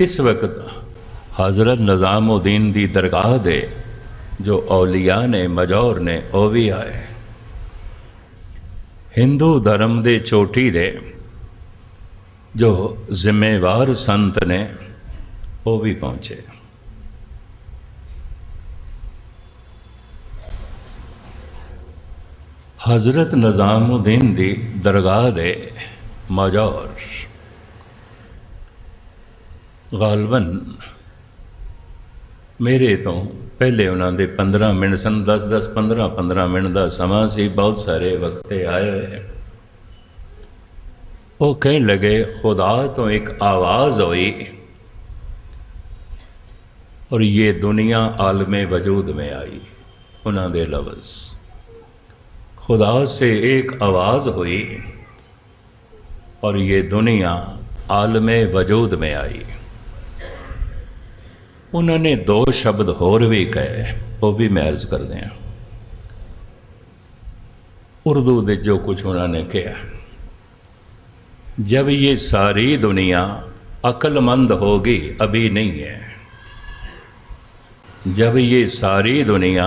ਇਸ ਵਕਤ ਹਜ਼ਰਤ ਨਿਜ਼ਾਮਉਦੀਨ ਦੀ ਦਰਗਾਹ ਦੇ ਜੋ ਔਲੀਆ ਨੇ ਮਜੌਰ ਨੇ ਉਹ ਵੀ ਆਏ ਹਿੰਦੂ ਧਰਮ ਦੇ ਚੋਟੀ ਦੇ ਜੋ ਜ਼ਿੰਮੇਵਾਰ ਸੰਤ ਨੇ ਉਹ ਵੀ ਪਹੁੰਚੇ ਹਜ਼ਰਤ ਨਿਜ਼ਾਮਉਦੀਨ ਦੀ ਦਰਗਾਹ ਦੇ ਮਜੌਰ ਗਾਲਬਨ ਮੇਰੇ ਤੋਂ ਪਹਿਲੇ ਉਹਨਾਂ ਦੇ 15 ਮਿੰਟ ਸਨ 10 10 15 15 ਮਿੰਟ ਦਾ ਸਮਾਂ ਸੀ ਬਹੁਤ ਸਾਰੇ ਵਕਤੇ ਆਏ ਹੋਏ ਉਹ ਕਹਿਣ ਲਗੇ ਖੁਦਾ ਤੋਂ ਇੱਕ ਆਵਾਜ਼ ਹੋਈ और ये दुनिया आलम वजूद में आई उन्होंने लफ्ज़ खुदा से एक आवाज़ हुई और ये दुनिया आलम वजूद में आई उन्होंने दो शब्द होर भी कहे वो भी मैं अर्ज कर दें उर्दू ਦੇ जो कुछ उन्होंने कहा जब ये सारी दुनिया अक्लमंद होगी अभी नहीं है जब ये सारी दुनिया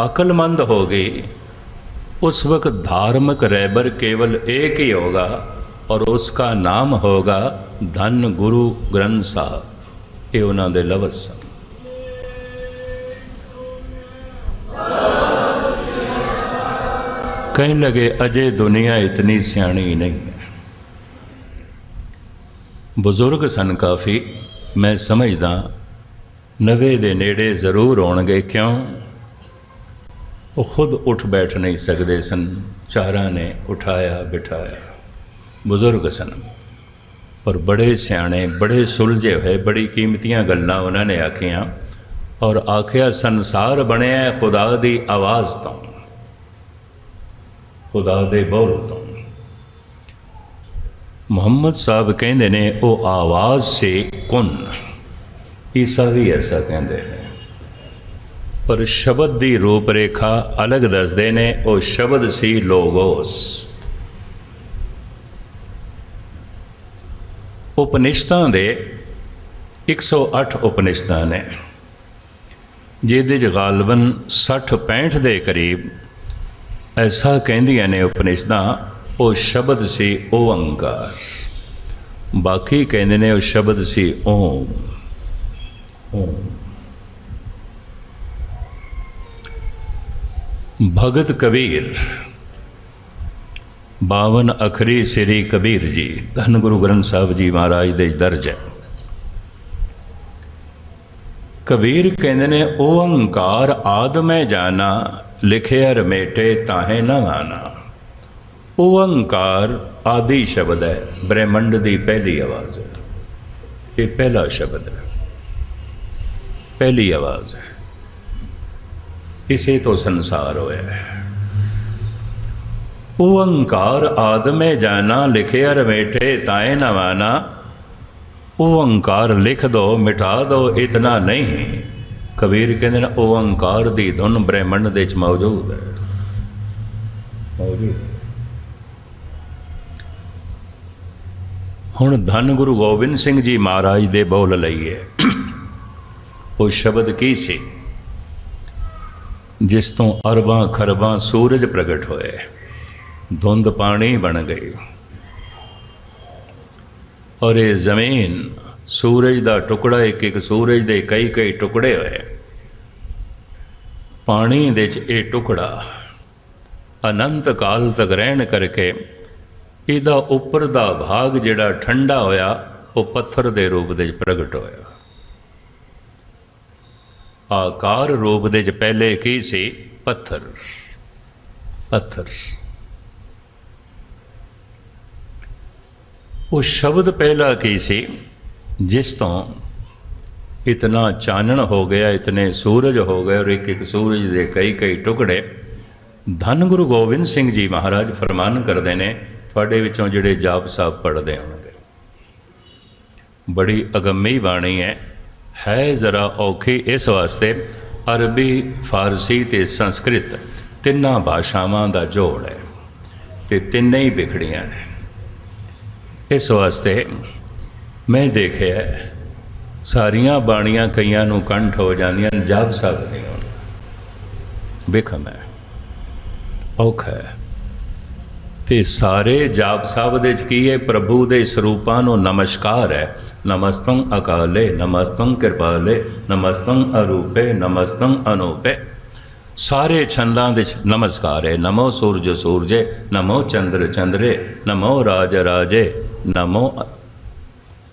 अक्लमंद होगी उस वक्त धार्मिक रहबर केवल एक ही होगा और उसका नाम होगा धन गुरु ग्रंथ साहब ਇਹ ਉਹਨਾਂ ਦੇ ਲਫ਼ਜ਼ ਸਨ। ਕਹਿਣ ਲਗੇ, ਅਜੇ ਦੁਨੀਆ ਇਤਨੀ ਸਿਆਣੀ ਨਹੀਂ ਹੈ। ਬਜ਼ੁਰਗ ਸਨ ਕਾਫੀ, ਮੈਂ ਸਮਝਦਾ 90 ਦੇ ਨੇੜੇ ਜ਼ਰੂਰ ਹੋਣਗੇ ਕਿਉਂ? ਉਹ ਖੁਦ ਉੱਠ ਬੈਠ ਨਹੀਂ ਸਕਦੇ ਸਨ, ਚਾਰਾਂ ਨੇ ਉਠਾਇਆ ਬਿਠਾਇਆ ਬਜ਼ੁਰਗ ਸਨ। ਔਰ ਬੜੇ ਸਿਆਣੇ, ਬੜੇ ਸੁਲਝੇ ਹੋਏ, ਬੜੀ ਕੀਮਤੀਆਂ ਗੱਲਾਂ ਉਹਨਾਂ ਨੇ ਆਖੀਆਂ ਔਰ ਆਖਿਆ, ਸੰਸਾਰ ਬਣਿਆ ਖੁਦਾ ਦੀ ਆਵਾਜ਼ ਤੋਂ, ਖੁਦਾ ਦੇ ਬੋਲ ਤੋਂ। ਮੁਹੰਮਦ ਸਾਹਿਬ ਕਹਿੰਦੇ ਨੇ, ਉਹ ਆਵਾਜ਼ ਸੇ ਕੁਨ। ਈਸਾ ਵੀ ਐਸਾ ਕਹਿੰਦੇ ਨੇ। ਪਰ ਸ਼ਬਦ ਦੀ ਰੂਪ ਰੇਖਾ ਅਲੱਗ ਦੱਸਦੇ ਨੇ, ਉਹ ਸ਼ਬਦ ਸੀ ਲੋਗੋਸ। ਉਪਨਿਸ਼ਦਾਂ ਦੇ 108 ਉਪਨਿਸ਼ਦਾਂ ਨੇ, ਜਿਹਦੇ ਚ ਗਾਲਬਨ 60 65 ਦੇ ਕਰੀਬ ਐਸਾ ਕਹਿੰਦੀਆਂ ਨੇ ਉਪਨਿਸ਼ਦਾਂ ਉਹ ਸ਼ਬਦ ਸੀ ਓੰਕਾਰ। ਬਾਕੀ ਕਹਿੰਦੇ ਨੇ ਉਹ ਸ਼ਬਦ ਸੀ ਓਮ। ਓਮ। ਭਗਤ ਕਬੀਰ 52 ਅਖਰੀ ਸ੍ਰੀ ਕਬੀਰ ਜੀ, ਧੰਨ ਗੁਰੂ ਗ੍ਰੰਥ ਸਾਹਿਬ ਜੀ ਮਹਾਰਾਜ ਦੇ ਦਰਜ ਹੈ। ਕਬੀਰ ਕਹਿੰਦੇ ਨੇ ਉਹ ਓੰਕਾਰ ਆਦਮੈ ਜਾਣਾ ਲਿਖਿਆ ਰਮੇਟੇ ਤਾਹੇ ਨਾ ਆਨਾ। ਓੰਕਾਰ ਆਦਿ ਸ਼ਬਦ ਹੈ, ਬ੍ਰਹਿਮੰਡ ਦੀ ਪਹਿਲੀ ਆਵਾਜ਼ ਹੈ। ਇਹ ਪਹਿਲਾ ਸ਼ਬਦ ਹੈ। ਪਹਿਲੀ ਆਵਾਜ਼ ਹੈ। ਇਸੇ ਤੋਂ ਸੰਸਾਰ ਹੋਇਆ ਹੈ। ਓੰਕਾਰ ਆਦਮੇ ਜਾਣਾ ਲਿਖਿਆ ਰਮੇਟੇ ਤਾਏ ਨਵਾਨਾ। ਓੰਕਾਰ ਲਿਖ ਦੋ, ਮਿਟਾ ਦੋ, ਇਤਨਾ ਨਹੀਂ। ਕਬੀਰ ਕਹਿੰਦੇ ਨੇ, ਓੰਕਾਰ ਦੀ ਧੁਨ ਬ੍ਰਹਿਮੰਡ ਦੇ ਵਿੱਚ ਮੌਜੂਦ ਹੈ। ਮੌਜੂਦ ਹੁਣ ਧੰਨ ਗੁਰੂ ਗੋਬਿੰਦ ਸਿੰਘ ਜੀ ਮਹਾਰਾਜ ਦੇ ਬੋਲ ਲਈਏ। ਉਹ ਸ਼ਬਦ ਕੀ ਸੀ? ਜਿਸ ਤੋਂ ਅਰਬਾਂ ਖਰਬਾਂ ਸੂਰਜ ਪ੍ਰਗਟ ਹੋਏ। ਧੁੰਦ ਪਾਣੀ ਬਣ ਗਈ ਔਰ ਇਹ ਜ਼ਮੀਨ ਸੂਰਜ ਦਾ ਟੁਕੜਾ ਇੱਕ ਇੱਕ ਸੂਰਜ ਦੇ ਕਈ ਕਈ ਟੁਕੜੇ ਹੋਏ। ਪਾਣੀ ਦੇ ਵਿੱਚ ਇਹ ਟੁਕੜਾ ਅਨੰਤ ਕਾਲ ਤੱਕ ਰਹਿਣ ਕਰਕੇ ਇਹਦਾ ਉੱਪਰ ਦਾ ਭਾਗ ਜਿਹੜਾ ਠੰਡਾ ਹੋਇਆ, ਉਹ ਪੱਥਰ ਦੇ ਰੂਪ ਦੇ ਵਿੱਚ ਪ੍ਰਗਟ ਹੋਇਆ। ਆਕਾਰ ਰੂਪ ਦੇ ਵਿੱਚ ਪਹਿਲੇ ਕੀ ਸੀ? ਪੱਥਰ। ਪੱਥਰ। ਉਹ ਸ਼ਬਦ ਪਹਿਲਾ ਕੀ ਸੀ? ਜਿਸ ਤੋਂ ਇਤਨਾ ਚਾਨਣ ਹੋ ਗਿਆ, ਇਤਨੇ ਸੂਰਜ ਹੋ ਗਏ ਔਰ ਇੱਕ ਇੱਕ ਸੂਰਜ ਦੇ ਕਈ ਕਈ ਟੁਕੜੇ ਧੰਨ ਗੁਰੂ ਗੋਬਿੰਦ ਸਿੰਘ ਜੀ ਮਹਾਰਾਜ ਫਰਮਾਨ ਕਰਦੇ ਨੇ, ਤੁਹਾਡੇ ਵਿੱਚੋਂ ਜਿਹੜੇ ਜਾਪ ਸਾਹਿਬ ਪੜ੍ਹਦੇ ਹੋਣਗੇ। ਬੜੀ ਅਗੰਮੀ ਬਾਣੀ ਹੈ। ਹੈ ਜ਼ਰਾ ਔਖੀ ਇਸ ਵਾਸਤੇ, ਅਰਬੀ, ਫਾਰਸੀ ਤੇ ਸੰਸਕ੍ਰਿਤ ਤਿੰਨਾਂ ਭਾਸ਼ਾਵਾਂ ਦਾ ਜੋੜ ਹੈ ਤੇ ਤਿੰਨੇ ਹੀ ਵਿਖੜੀਆਂ ਨੇ। ਇਸ ਵਾਸਤੇ ਮੈਂ ਦੇਖਿਆ ਸਾਰੀਆਂ ਬਾਣੀਆਂ ਕਈਆਂ ਨੂੰ ਕੰਠ ਹੋ ਜਾਂਦੀਆਂ ਨੇ, ਜਪ ਸਾਹਿਬ ਨਹੀਂ ਆਉਂਦਾ ਹੈ ਔਖਾ ਹੈ। ਤੇ ਸਾਰੇ ਜਾਪ ਸਾਹਿਬ ਦੇ ਚ ਕੀ ਹੈ? ਪ੍ਰਭੂ ਦੇ ਸਰੂਪਾਂ ਨੂੰ ਨਮਸਕਾਰ ਹੈ। ਨਮਸਤੰ ਅਕਾਲੇ ਨਮਸਤੰ ਕਿਰਪਾਲੇ ਨਮਸਤੰ ਅਰੂਪੇ ਨਮਸਤੰ ਅਨੂਪੇ। ਸਾਰੇ ਛੰਦਾਂ ਦੇ ਨਮਸਕਾਰ ਹੈ। ਨਮੋ ਸੂਰਜ ਸੂਰਜੇ ਨਮੋ ਚੰਦਰ ਚੰਦਰੇ ਨਮੋ ਰਾਜ ਰਾਜੇ। ਨਮੋ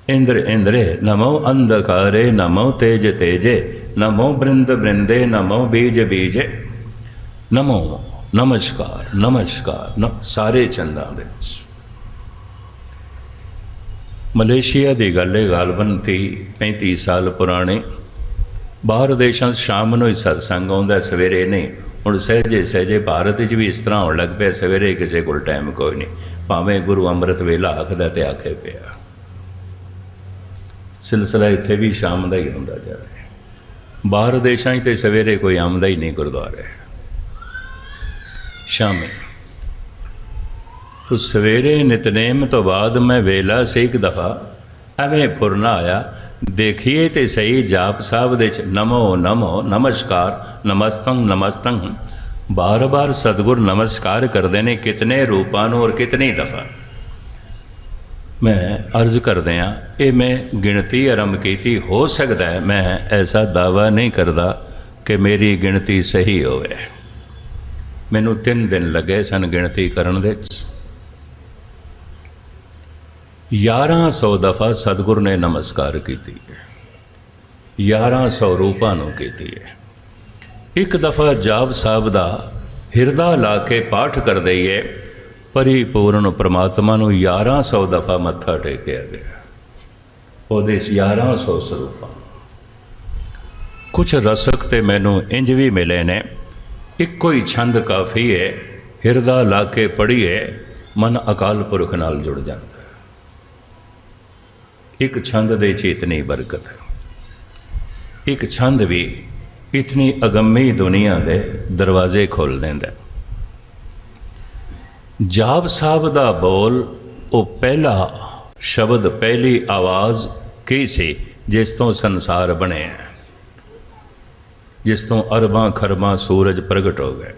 ਇੰਦਰ ਇੰਦਰੇ ਨਮੋ ਅੰਧਕਾਰੇ ਨਮੋ ਤੇਜ ਤੇਜੇ ਨਮੋ ਬ੍ਰਿੰਦ ਬ੍ਰਿੰਦੇ ਨਮੋ ਬੀਜ ਬੀਜੇ ਨਮੋ ਨਮਸਕਾਰ ਨਮਸਕਾਰ ਸਾਰੇ ਚੰਦਾਂ ਦੇ ਵਿੱਚ ਮਲੇਸ਼ੀਆ ਦੀ ਗੱਲ ਹੈ ਗਾਲਬਨ ਤੀ 35 ਸਾਲ ਪੁਰਾਣੇ ਬਾਹਰ ਦੇਸ਼ਾਂ 'ਚ ਸ਼ਾਮ ਨੂੰ ਹੀ ਸਤਸੰਗ ਆਉਂਦਾ ਸਵੇਰੇ ਨਹੀਂ ਹੁਣ ਸਹਿਜੇ ਸਹਿਜੇ ਭਾਰਤ 'ਚ ਵੀ ਇਸ ਤਰ੍ਹਾਂ ਹੋਣ ਲੱਗ ਪਿਆ ਸਵੇਰੇ ਕਿਸੇ ਕੋਲ ਟਾਈਮ ਕੋਈ ਨਹੀਂ ਭਾਵੇਂ ਗੁਰੂ ਅੰਮ੍ਰਿਤ ਵੇਲਾ ਆਖਦਾ ਤੇ ਆਖੇ ਪਿਆ। ਸਿਲਸਿਲਾ ਇੱਥੇ ਵੀ ਸ਼ਾਮ ਦਾ ਹੀ ਹੁੰਦਾ ਜਾ ਰਿਹਾ ਬਾਹਰ ਦੇਸ਼ਾਂ 'ਚ ਤੇ ਸਵੇਰੇ ਕੋਈ ਆਮਦਾ ਹੀ ਨਹੀਂ ਗੁਰਦੁਆਰੇ ਸ਼ਾਮੇ ਤੋ ਸਵੇਰੇ ਨਿਤਨੇਮ ਤੋਂ ਬਾਅਦ ਮੈਂ ਵੇਲਾ ਸੇ ਇੱਕ ਦਫਾ, ਐਵੇਂ ਫੁਰਨਾ ਆਇਆ, ਦੇਖੀਏ ਤੇ ਸਹੀ ਜਾਪ ਸਾਹਿਬ ਦੇ ਚ ਨਮੋ ਨਮੋ ਨਮਸਕਾਰ, ਨਮਸਤੰ ਨਮਸਤੰ। ਬਾਰ-ਬਾਰ ਸਤਿਗੁਰ ਨਮਸਕਾਰ ਕਰਦੇ ਨੇ ਕਿਤਨੇ ਰੂਪਾਂ ਨੂੰ ਔਰ ਕਿਤਨੀ ਦਫਾ। ਮੈਂ ਅਰਜ਼ ਕਰਦੇ ਆ ਇਹ ਮੈਂ ਗਿਣਤੀ ਆਰੰਭ ਕੀਤੀ, ਹੋ ਸਕਦਾ ਹੈ ਮੈਂ ਐਸਾ ਦਾਵਾ ਨਹੀਂ ਕਰਦਾ ਕਿ ਮੇਰੀ ਗਿਣਤੀ ਸਹੀ ਹੋਵੇ। ਮੈਨੂੰ 3 ਦਿਨ ਲੱਗੇ ਸਨ ਗਿਣਤੀ ਕਰਨ ਦੇ ਚ 1100 ਦਫਾ ਸਤਿਗੁਰ ਨੇ ਨਮਸਕਾਰ ਕੀਤੀ ਹੈ। 1100 ਰੂਪਾਂ ਨੂੰ ਕੀਤੀ ਹੈ। ਇੱਕ ਦਫਾ ਜਾਪ ਸਾਹਿਬ ਦਾ ਹਿਰਦਾ ਲਾ ਕੇ ਪਾਠ ਕਰ ਦਈਏ ਪਰਿਪੂਰਨ ਪ੍ਰਮਾਤਮਾ ਨੂੰ 1100 ਦਫਾ ਮੱਥਾ ਟੇਕਿਆ ਗਿਆ। ਉਹਦੇ 'ਚ 1100 ਸਰੂਪਾਂ ਕੁਝ ਰਸਕ ਤੇ ਮੈਨੂੰ ਇੰਜ ਵੀ ਮਿਲੇ ਨੇ, ਇੱਕੋ ਹੀ ਛੰਦ ਕਾਫੀ ਹੈ ਹਿਰਦਾ ਲਾ ਕੇ ਪੜ੍ਹੀਏ, ਮਨ ਅਕਾਲ ਪੁਰਖ ਨਾਲ ਜੁੜ ਜਾਂਦਾ। ਹੈ ਇੱਕ ਛੰਦ ਦੇ ਚੇਤਨੀ ਬਰਕਤ ਹੈ। ਇੱਕ ਛੰਦ ਵੀ ਇਤਨੀ ਅਗੰਮੀ ਦੁਨੀਆ ਦੇ ਦਰਵਾਜ਼ੇ ਖੋਲ ਦਿੰਦਾ ਜਾਬ ਸਾਹਿਬ ਦਾ ਬੋਲ, ਉਹ ਪਹਿਲਾ ਸ਼ਬਦ, ਪਹਿਲੀ ਆਵਾਜ਼ ਕੀ ਸੀ, ਜਿਸ ਤੋਂ ਸੰਸਾਰ ਬਣਿਆ ਜਿਸ ਤੋਂ ਅਰਬਾਂ ਖਰਬਾਂ ਸੂਰਜ ਪ੍ਰਗਟ ਹੋ ਗਏ।